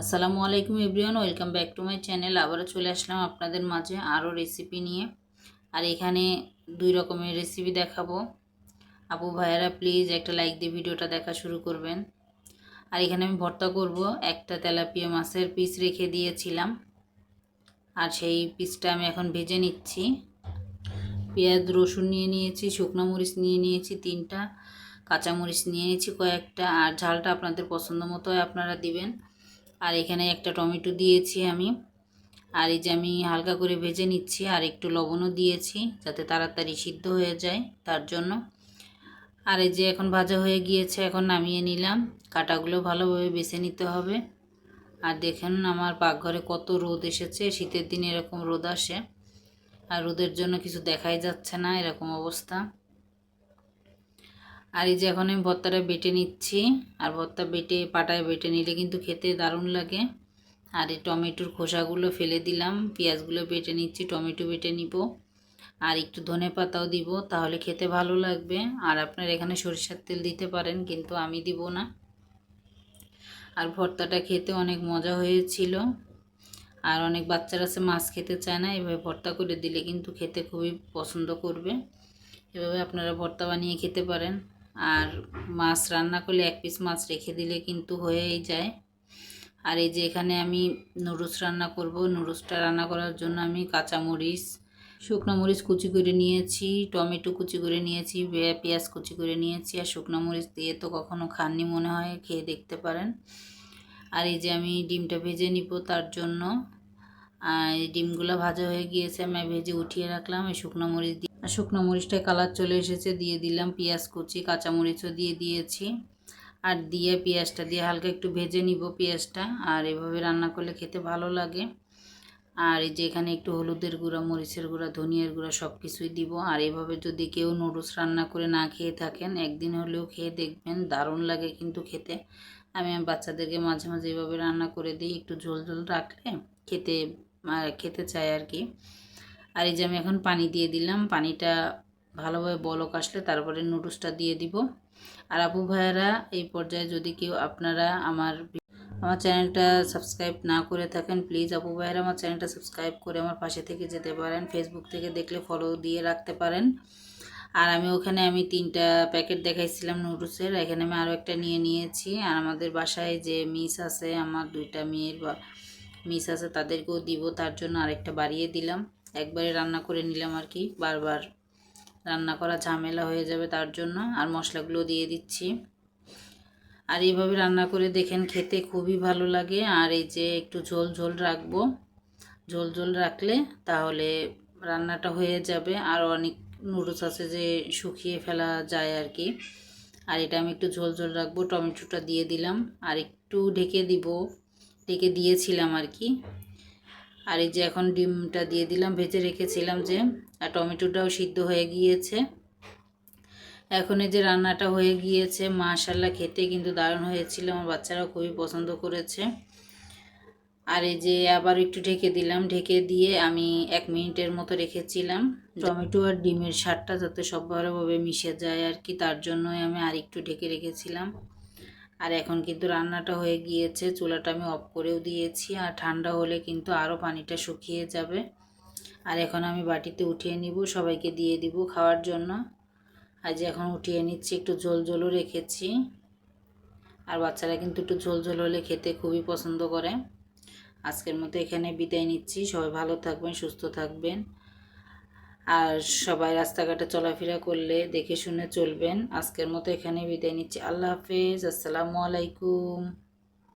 আসসালামু আলাইকুম everyone, welcome back to my channel. আবারও চলে আসলাম আপনাদের মাঝে আরও রেসিপি নিয়ে। আর এখানে দুই রকমের রেসিপি দেখাবো। আপু ভাইয়ারা প্লিজ একটা লাইক দিয়ে ভিডিওটা দেখা শুরু করবেন। আর এখানে আমি ভর্তা করব। একটা তেলাপিয়া মাছের পিস রেখে দিয়েছিলাম। আর সেই পিসটা আমি এখন ভেজে নিচ্ছি। পেঁয়াজ, রসুন নিয়ে নিয়েছি, শুকনো মরিচ নিয়ে নিয়েছি তিনটা, কাঁচামরিচ নিয়ে নিয়েছি কয়েকটা, আর ঝালটা আপনাদের পছন্দ মতো আপনারা দিবেন। আর এখানে একটা টমেটো দিয়েছি আমি। আর এই যে আমি হালকা করে ভেজে নিচ্ছি আর একটু লবণও দিয়েছি যাতে তাড়াতাড়ি সিদ্ধ হয়ে যায় তার জন্য। আর এই যে এখন ভাজা হয়ে গিয়েছে, এখন নামিয়ে নিলাম। কাটাগুলো ভালোভাবে বেছে নিতে হবে। আর দেখেন আমার পাকঘরে কত রোদ এসেছে, শীতের দিনে এরকম রোদ আসে। আর রোদের জন্য কিছু দেখাই যাচ্ছে না, এরকম অবস্থা। আর এই যে এখন আমি ভর্তাটা বেটে নিচ্ছি, আর ভর্তা বেটে, পাটায় বেটে নিলে কিন্তু খেতে দারুণ লাগে। আর এই টমেটোর খোসাগুলো ফেলে দিলাম, পেঁয়াজগুলো বেটে নিচ্ছি, টমেটো বেটে নিব। আর একটু ধনে পাতাও দিব, তাহলে খেতে ভালো লাগবে। আর আপনার এখানে সরিষার তেল দিতে পারেন, কিন্তু আমি দিব না। আর ভর্তাটা খেতে অনেক মজা হয়েছিল। আর অনেক বাচ্চারা আছে, মাছ খেতে চায় না, এভাবে ভর্তা করে দিলে কিন্তু খেতে খুবই পছন্দ করবে। এভাবে আপনারা ভর্তা বানিয়ে খেতে পারেন। আর মাছ রান্না করলে এক পিস মাছ রেখে দিলে কিন্তু হয়েই যায়। আর এই যে এখানে আমি নুডলস রান্না করব। নুডলসটা রান্না করার জন্য আমি কাঁচামরিচ, শুকনো মরিচ কুচি করে নিয়েছি, টমেটো কুচি করে নিয়েছি পেঁয়াজ কুচি করে নিয়েছি। আর শুকনো মরিচ দিয়ে তো কখনো খাননি মনে হয়, খেয়ে দেখতে পারেন। আর এই যে আমি ডিমটা ভেজে নিব তার জন্য। আর ডিমগুলো ভাজা হয়ে গিয়েছে, আমি ভেজে উঠিয়ে রাখলাম। এই শুকনো মরিচ দিয়ে শুকনো মরিচটায় কালার চলে এসেছে, দিয়ে দিলাম পেঁয়াজ কুচি, কাঁচামরিচও দিয়ে দিয়েছি। আর দিয়ে পেঁয়াজটা দিয়ে হালকা একটু ভেজে নিব পেঁয়াজটা, আর এভাবে রান্না করলে খেতে ভালো লাগে। আর এই যে এখানে একটু হলুদের গুঁড়া, মরিচের গুঁড়া, ধনিয়ার গুঁড়া সব কিছুই দিব। আর এভাবে যদি কেউ নুডলস রান্না করে না খেয়ে থাকেন, একদিন হলেও খেয়ে দেখবেন, দারুণ লাগে কিন্তু খেতে। আমি আমার বাচ্চাদেরকে মাঝে মাঝে এভাবে রান্না করে দিই, একটু ঝোল ঝোল রাখলে খেতে খেতে চাই আর কি। আর এই যে আমি এখন পানি দিয়ে দিলাম, পানিটা ভালোভাবে বলক আসলে তারপরে নুডলসটা দিয়ে দিব। আর আপু ভাইয়ারা, এই পর্যায়ে যদি কেউ আপনারা আমার আমার চ্যানেলটা সাবস্ক্রাইব না করে থাকেন প্লিজ আপু ভাইয়েরা আমার চ্যানেলটা সাবস্ক্রাইব করে আমার পাশে থেকে যেতে পারেন ফেসবুক থেকে দেখলে ফলো দিয়ে রাখতে পারেন। আর আমি ওখানে আমি তিনটা প্যাকেট দেখাইছিলাম নুডলসের এখানে আমি আরও একটা নিয়ে নিয়েছি। আর আমাদের বাসায় যে মিস আছে, আমার দুইটা মেয়ের বা মিস আছে, তাদেরকেও দিব, তার জন্য আরেকটা বাড়িয়ে দিলাম। একবারে রান্না করে নিলাম আর কি, বারবার রান্না করা ঝামেলা হয়ে যাবে তার জন্য, আর মশলাগুলো দিয়ে দিচ্ছি। আর এইভাবে রান্না করে দেখেন খেতে খুবই ভালো লাগে, আর এই যে একটু ঝোল ঝোল রাখব, ঝোল ঝোল রাখলে তাহলে রান্নাটা হয়ে যাবে, আর অনেক নুডলস আছে যে শুকিয়ে ফেলা যায় আর কি। আর এটা আমি একটু ঝোল ঝোল রাখব, টমেটোটা দিয়ে দিলাম, আর একটু ঢেকে দিব, ঢেকে দিয়েছিলাম আর কি। আর এই যে এখন ডিমটা দিয়ে দিলাম, ভেজে রেখেছিলাম যে, আর টমেটোটাও সিদ্ধ হয়ে গিয়েছে। এখন এই যে রান্নাটা হয়ে গিয়েছে মাশাল্লাহ খেতে কিন্তু দারুণ হয়েছিল, আমার বাচ্চারাও খুবই পছন্দ করেছে। আর এই যে আবার একটু ঢেকে দিলাম, ঢেকে দিয়ে আমি এক মিনিটের মতো রেখেছিলাম। টমেটো আর ডিমের স্বাদটা যাতে সব ভালোভাবে মিশে যায় আর কি, তার জন্যই আমি আর একটু ঢেকে রেখেছিলাম। আর এখন কিন্তু রান্নাটা হয়ে গিয়েছে। চুলাটা আমি অফ করেও দিয়েছি আর ঠান্ডা হলে কিন্তু আরও পানিটা শুকিয়ে যাবে। আর এখন আমি বাটিতে উঠিয়ে নিব, সবাইকে দিয়ে দিব খাওয়ার জন্য। আজ এখন উঠিয়ে নিচ্ছি, একটু ঝোল ঝোলও রেখেছি। আর বাচ্চারা কিন্তু একটু ঝোল ঝোল হলে খেতে খুবই পছন্দ করে। আজকের মতো এখানে বিদায় নিচ্ছি। সবাই ভালো থাকবেন, সুস্থ থাকবেন। আর সবাই রাস্তাঘাটে চলাফেরা করলে দেখে শুনে চলবেন। আজকের মতো এখানে বিদায় নিচ্ছি। আল্লাহ হাফেজ। আসসালামু আলাইকুম।